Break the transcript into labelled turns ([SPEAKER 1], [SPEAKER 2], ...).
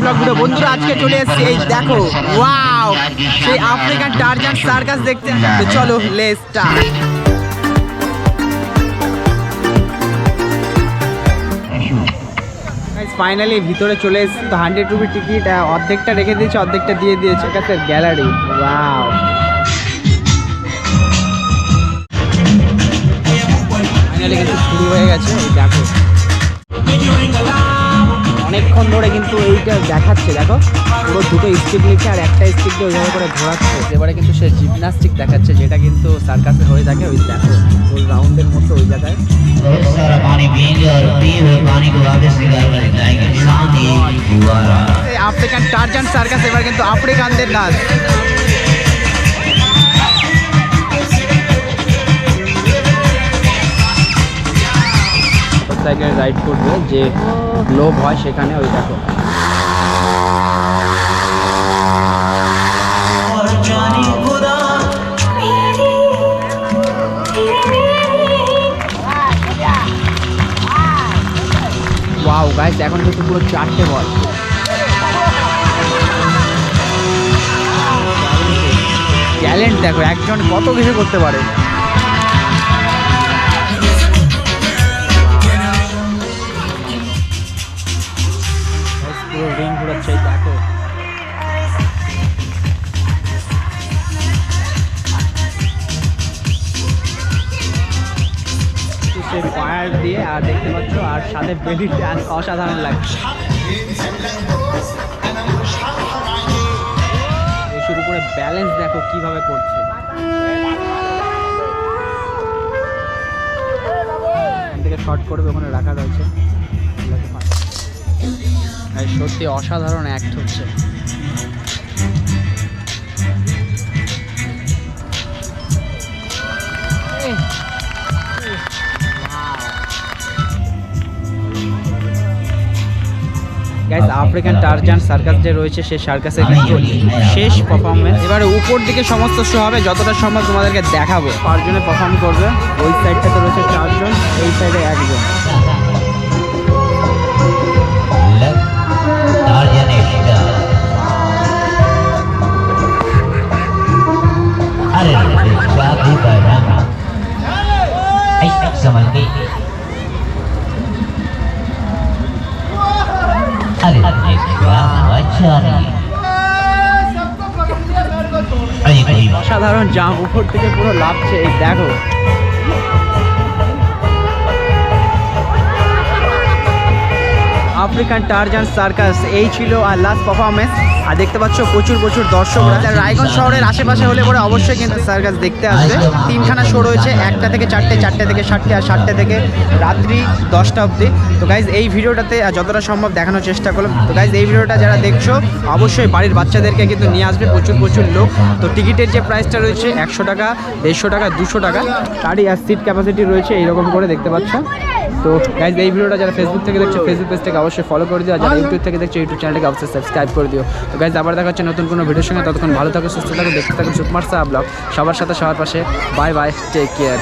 [SPEAKER 1] Blog video বন্ধুরা, আজকে চলে এসেছি এই দেখো ওয়াও সেই আফ্রিকান টার্জান সার্কাস দেখতে। তো চলো লেস স্টার্ট ফাইনালি ভিতরে চলে এসেছি, তো হান্ড্রেড রুপি টিকিট অর্ধেকটা রেখে দিয়েছে, অর্ধেকটা দিয়ে দিয়েছে এটা স্যার গ্যালারি ওয়াও ফাইনালি কিন্তু শুরু হয়ে গেছে দেখো। অনেকক্ষণ ধরে কিন্তু এইটা দেখাচ্ছে, দেখো। পুরো দুটো স্টিক নিচ্ছে আর একটা স্টিক দিয়ে ওইভাবে করে ঘোরাচ্ছে। এবারে কিন্তু সে জিমনাস্টিক দেখাচ্ছে, যেটা কিন্তু সার্কাসে হয়ে থাকে ওই দেখো, ওই রাউন্ডের মতো ওই জায়গায়। আফ্রিকান টার্জান সার্কাস এবার কিন্তু আফ্রিকানদের নাচ জায়গায় রাইড করবে, যে লোভ হয় সেখানে ওই দেখো। ওয়াও এখন কিন্তু পুরো চারটে বল। ট্যালেন্ট দেখো, একজন কত কিছু করতে পারে। পুরো রিং ঘুরাচ্ছে দেখো সে ফায়ার দিয়ে, আর দেখতে পাচ্ছ, আর সাথে বেলি ডান্স অসাধারণ লাগছে। শুরু করে ব্যালেন্স দেখো কীভাবে করছে। থেকে শর্ট করবে, ওখানে রাখা রয়েছে। সত্যি অসাধারণ অ্যাক্ট হচ্ছে। আফ্রিকান টার্জান সার্কাস যে রয়েছে সেই সার্কাসের কিন্তু শেষ পারফরমেন্স এবারে উপর দিকে সমস্ত শো হবে, যতটা সম্ভব তোমাদেরকে দেখাবো। পাঁচজনে পারফর্ম করবে। ওই সাইডটাতে রয়েছে চারজন, এই সাইডে একজন। অসাধারণ জাম উপর থেকে পুরো লাভছে এই দেখো। আফ্রিকান টার্জান সার্কাস, এই ছিল আর লাস্ট পারফরমেন্স আর দেখতে পাচ্ছ প্রচুর প্রচুর দর্শকরা। আর রায়গঞ্জ শহরের আশেপাশে হলে পরে অবশ্যই কিন্তু সার্কাস দেখতে আসবে। তিনখানা শো রয়েছে একটা থেকে চারটে চারটে থেকে সাতটে আর সাতটে থেকে রাত্রি দশটা অবধি। তো গাইজ এই ভিডিওটাতে যতটা সম্ভব দেখানোর চেষ্টা করলাম। তো গাইজ এই ভিডিওটা যারা দেখছ অবশ্যই বাড়ির বাচ্চাদেরকে কিন্তু নিয়ে আসবে প্রচুর প্রচুর লোক। তো টিকিটের যে প্রাইসটা রয়েছে একশো টাকা দেড়শো টাকা দুশো টাকা তারই আর সিট ক্যাপাসিটি রয়েছে এইরকম করে দেখতে পাচ্ছ। তো গাইজ এই ভিডিওটা যারা ফেসবুক থেকে দেখছ ফেসবুক পেজটাকে অবশ্যই ফলো করে দিও। আর যারা ইউটিউব থেকে দেখছ ইউটিউব চ্যানেলটাকে অবশ্যই সাবস্ক্রাইব করে দিও। তো গাইজ আবার দেখা হচ্ছে নতুন কোনো ভিডিওর সঙ্গে। ততক্ষণ ভালো থাকো, সুস্থ থাকো, দেখতে থাকো সুকুমার সাহা ব্লগ। সবার সাথে, সবার পাশে। Bye bye take care